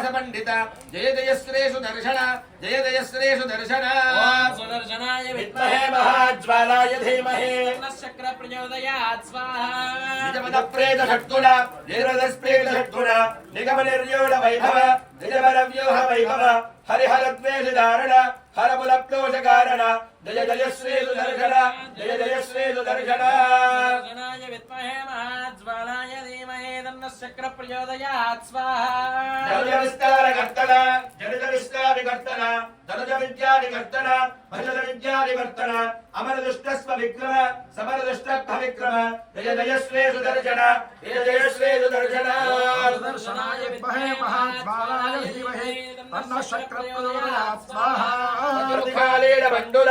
వ్యాస పండిత జయ జయ శ్రేషు దర్శన జయ జయ శ్రేషు దర్శన. సుదర్శనాయ విద్మహే మహాజ్వాలాయ ధీమహే. చక్ర ప్రచోదయాత్ స్వాహా ప్రేత షట్గుణ నిరద స్ప్రేత షట్గుణ నిగమ నిర్యోడ వైభవ నిజమర వ్యూహ వైభవ హరిహర ద్వేష ధారణ హరముల ప్లోష కారణ జయ జయ శ్రీ సుదర్శన జయ జయ శ్రీ సుదర్శన సుదర్శనాయ విద్మహే చక్ర ప్రచోదయాత్ స్వాహా. జనుజ విస్తార కర్తన జనుజ విస్తారి కర్తన ధనుజ విద్యా నికర్తన భజన విద్యా నివర్తన అమర దుష్టస్వ విక్రమ సమర దుష్టత్వ విక్రమ జయ జయ శ్రీ సుదర్శన జయ జయ శ్రీ సుదర్శన సుదర్శనాయ విద్మహే మహాజ్వాలాయ ధీమహే తన్న చక్ర ప్రచోదయాత్ స్వాహా. ఋతుకాలేన బండుల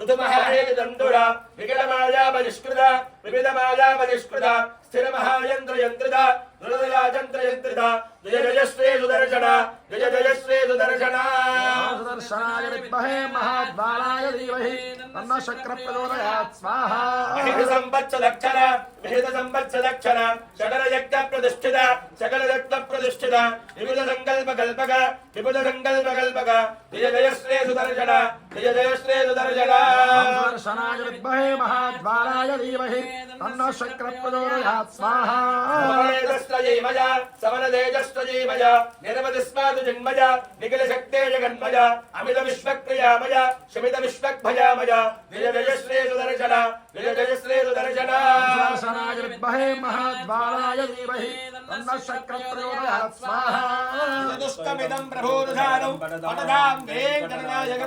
ఋతుమహాయేతి దండుల వికట మాయా పరిష్కృత వివిధ మాయా పరిష్కృత స్థిర మహాయంత్ర యంత్రిత యంత్రిత జయ జయ శ్రీ సుదర్శన జయ జయ శ్రీ సుదర్శన. సుదర్శనాయ విద్మహే మహాజ్వాలాయ ధీమహి. తన్న శక్ర ప్రచోదయాత్ స్వాహా. మహిత సంపత్స లక్షణ విహిత సంపత్స లక్షణ సకల యజ్ఞ ప్రతిష్ఠిత సకల రత్న ప్రతిష్ఠిత వివిధ సంకల్ప కల్పక వివిధ సంకల్ప కల్పక జయ జయ శ్రీ సుదర్శన జయ జయ శ్రీ సుదర్శన. సుదర్శనాయ విద్మహే మహాజ్వాలాయ ధీమహి తన్న శక్ర ప్రచోదయాత్ స్వాహా సమనేతస్త్రయీమయ సమనదేజస్త్రయీమయ నిరవధిస్మాతు జన్మయ నిఖిల శక్తే జగన్మయ అమిత విశ్వక్రియామయ శమిత విశ్వక్భయామయ జయ జయ శ్రీ సుదర్శన జయ జయ శ్రీ సుదర్శన సుదర్శనాయ విద్మహే మహాజ్వాలాయ ధీమహి తన్న శక్ర ప్రచోదయాత్ స్వాహా దుష్టమిదం ప్రభోదధానం పటదాం వేంకటనాయక